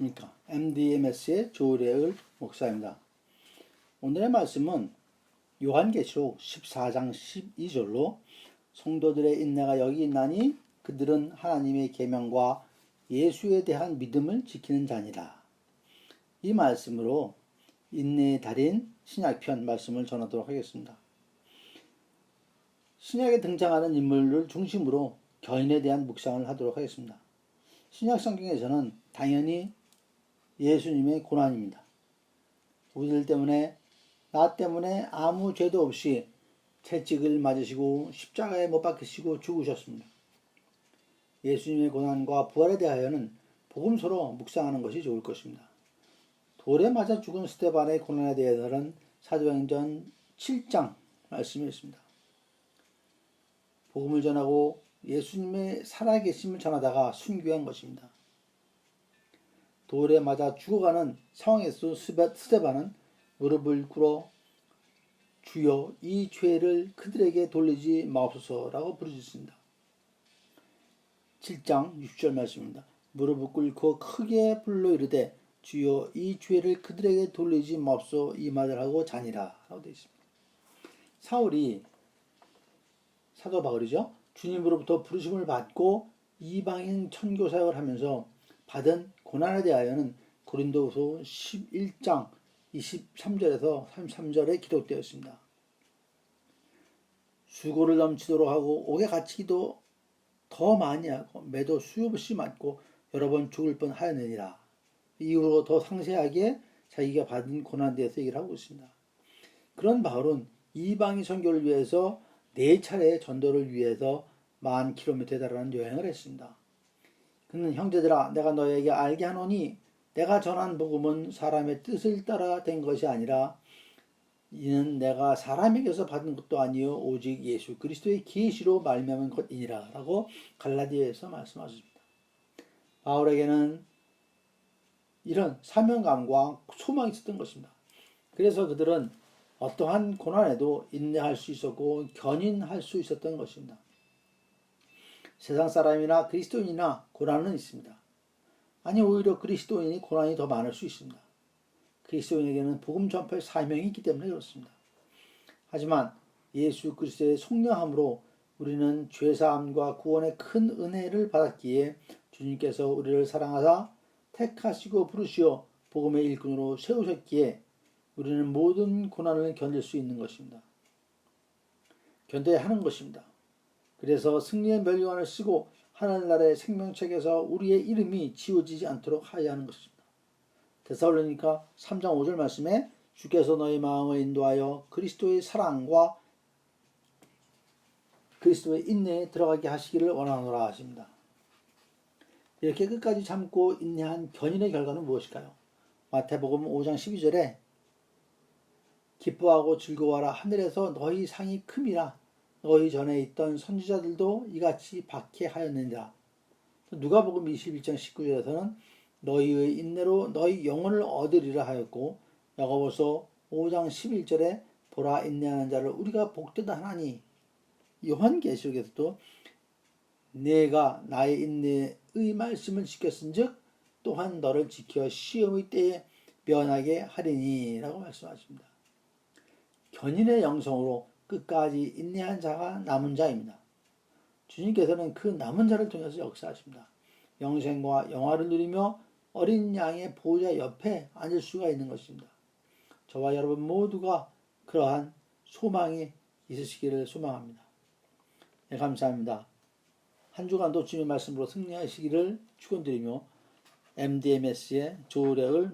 안녕하십니까. MDMS의 조례을 목사입니다. 오늘의 말씀은 요한계시록 14장 12절로 성도들의 인내가 여기 있나니 그들은 하나님의 계명과 예수에 대한 믿음을 지키는 자니라. 이 말씀으로 인내의 달인 신약편 말씀을 전하도록 하겠습니다. 신약에 등장하는 인물을 중심으로 견인에 대한 묵상을 하도록 하겠습니다. 신약 성경에서는 당연히 예수님의 고난입니다. 우리들 때문에 나 때문에 아무 죄도 없이 채찍을 맞으시고 십자가에 못 박히시고 죽으셨습니다. 예수님의 고난과 부활에 대하여는 복음서로 묵상하는 것이 좋을 것입니다. 돌에 맞아 죽은 스테반의 고난에 대해서는 사도행전 7장 말씀이 있습니다. 복음을 전하고 예수님의 살아계심을 전하다가 순교한 것입니다. 돌에 맞아 죽어가는 상황에서 스테반은 무릎을 꿇어 주여 이 죄를 그들에게 돌리지 마옵소서라고 부르짖습니다. 7장 6절 말씀입니다. 무릎을 꿇고 크게 불러 이르되 주여 이 죄를 그들에게 돌리지 마옵소 이 말을 하고 자니라 라고 되어 있습니다. 사울이 사도 바울이죠. 주님으로부터 부르심을 받고 이방인 천교 사역을 하면서 받은 고난에 대하여는 고린도후서 11장 23절에서 33절에 기록되어 있습니다. 수고를 넘치도록 하고 옥에 갇히기도 더 많이 하고 매도 수요 없이 맞고 여러 번 죽을 뻔 하였느니라. 이후로 더 상세하게 자기가 받은 고난에 대해서 얘기를 하고 있습니다. 그런 바울은 이방인 선교를 위해서 네 차례 전도를 위해서 만 킬로미터에 달하는 여행을 했습니다. 그는 형제들아 내가 너에게 알게 하노니 내가 전한 복음은 사람의 뜻을 따라 된 것이 아니라 이는 내가 사람에게서 받은 것도 아니요 오직 예수 그리스도의 계시로 말미암은 것이니라라고 갈라디아에서 말씀하십니다. 바울에게는 이런 사명감과 소망이 있었던 것입니다. 그래서 그들은 어떠한 고난에도 인내할 수 있었고 견인할 수 있었던 것입니다. 세상 사람이나 그리스도인이나 고난은 있습니다. 아니 오히려 그리스도인이 고난이 더 많을 수 있습니다. 그리스도인에게는 복음 전파의 사명이 있기 때문에 그렇습니다. 하지만 예수 그리스도의 속량함으로 우리는 죄 사함과 구원의 큰 은혜를 받았기에 주님께서 우리를 사랑하사 택하시고 부르시어 복음의 일꾼으로 세우셨기에 우리는 모든 고난을 견딜 수 있는 것입니다. 견뎌야 하는 것입니다. 그래서 승리의 멸류관을 쓰고 하늘나라의 생명책에서 우리의 이름이 지워지지 않도록 하여야 하는 것입니다. 데살로니가 3장 5절 말씀에 주께서 너희 마음을 인도하여 그리스도의 사랑과 그리스도의 인내에 들어가게 하시기를 원하노라 하십니다. 이렇게 끝까지 참고 인내한 견인의 결과는 무엇일까요? 마태복음 5장 12절에 기뻐하고 즐거워하라 하늘에서 너희 상이 큼이라 너희 전에 있던 선지자들도 이같이 박해하였느니라. 누가복음 21장 19절에서는 너희의 인내로 너희 영혼을 얻으리라 하였고 야고보서 5장 11절에 보라 인내하는 자를 우리가 복되다 하나니 요한계시록에서도 내가 나의 인내의 말씀을 지켰은즉 또한 너를 지켜 시험의 때에 면하게 하리니라고 말씀하십니다. 견인의 영성으로 끝까지 인내한 자가 남은 자입니다. 주님께서는 그 남은 자를 통해서 역사하십니다. 영생과 영화를 누리며 어린 양의 보호자 옆에 앉을 수가 있는 것입니다. 저와 여러분 모두가 그러한 소망이 있으시기를 소망합니다. 네, 감사합니다. 한 주간도 주님의 말씀으로 승리하시기를 축원드리며 MDMS의 조력을